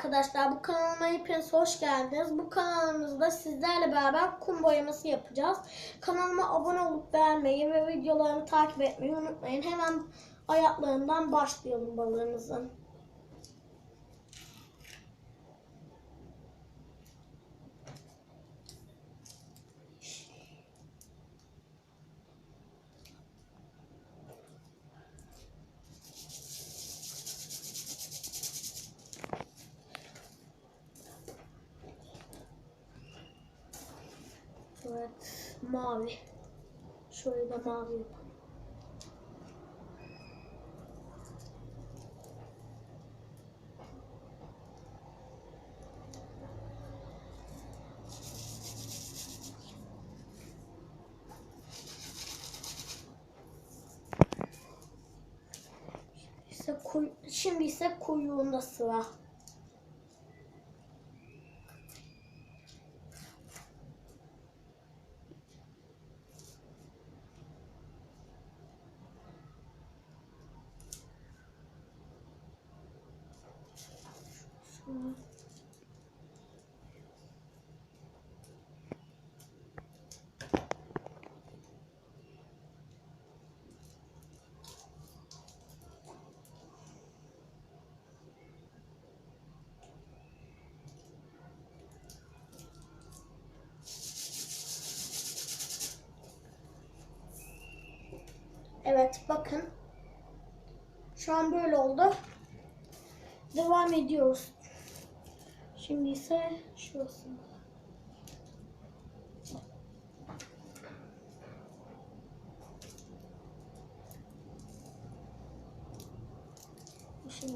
arkadaşlar, bu kanalıma hepiniz hoş geldiniz. Bu kanalımızda sizlerle beraber kum boyaması yapacağız. Kanalıma abone olup beğenmeyi ve videolarımı takip etmeyi unutmayın. Hemen ayaklarından başlayalım balığımızın. Evet, mavi. Şöyle de mavi yapalım. Şimdi ise kuyruğunda sıra. Evet bakın. Şu an böyle oldu. Devam ediyoruz. Şimdi ise şurası. Şimdi.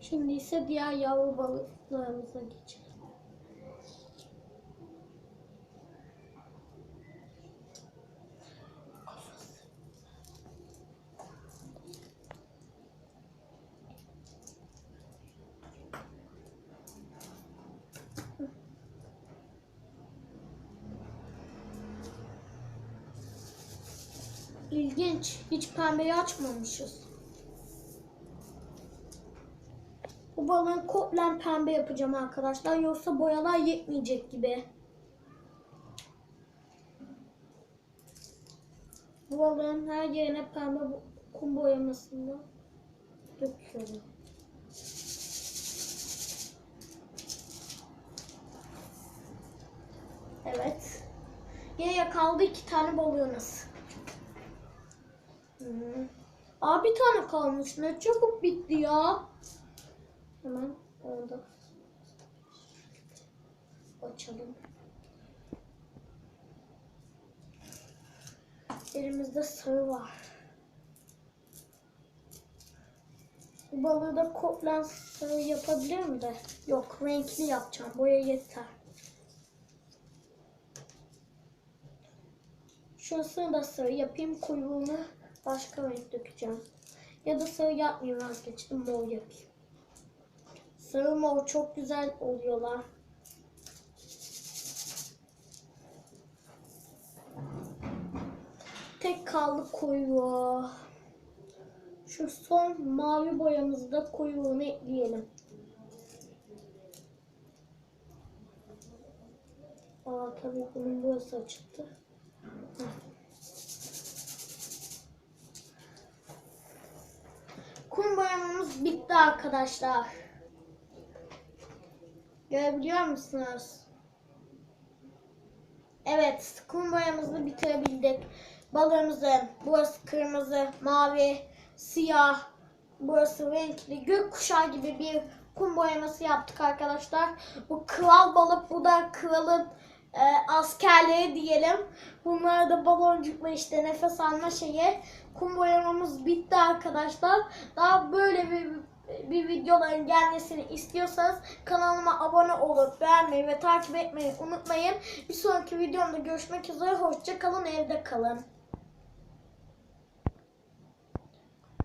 Şimdi ise diğer yavru balıklarımıza geçelim. İlginç. Hiç pembeyi açmamışız. Bu balığın koplen pembe yapacağım arkadaşlar. Yoksa boyalar yetmeyecek gibi. Bu balığın her yerine pembe kum boyamasını döküyorum. Evet. Geriye kaldı iki tane balığımız. Hmm. Aa bir tane kalmış. Ne çabuk bitti ya. Hemen oldu. Açalım. Elimizde sarı var. Bu balığı da koplen sarı yapabilirim de. Yok renkli yapacağım. Boya yeter. Şurasını da sarı yapayım. Kuyruğunu başka renk dökeceğim. Ya da sarı yapmayayım vazgeçtim. Mor yapayım. Sarı mor çok güzel oluyorlar. Tek kaldı kuyruğu. Şu son mavi boyamızı da kuyruğunu ekleyelim. Aa tabii bunun burası açıktı. Kum boyamamız bitti arkadaşlar. Görebiliyor musunuz? Evet, kum boyamızı bitirebildik. Balığımızın burası kırmızı, mavi, siyah, burası renkli, gökkuşağı gibi bir kum boyaması yaptık arkadaşlar. Bu kral balık, bu da kralın e, askerleri diyelim. Bunlar da baloncukla işte nefes alma şeyi. Kum boyamamız bitti arkadaşlar. Daha böyle bir bir videoların gelmesini istiyorsanız kanalıma abone olup beğenmeyi ve takip etmeyi unutmayın. Bir sonraki videomda görüşmek üzere. Hoşça kalın, evde kalın.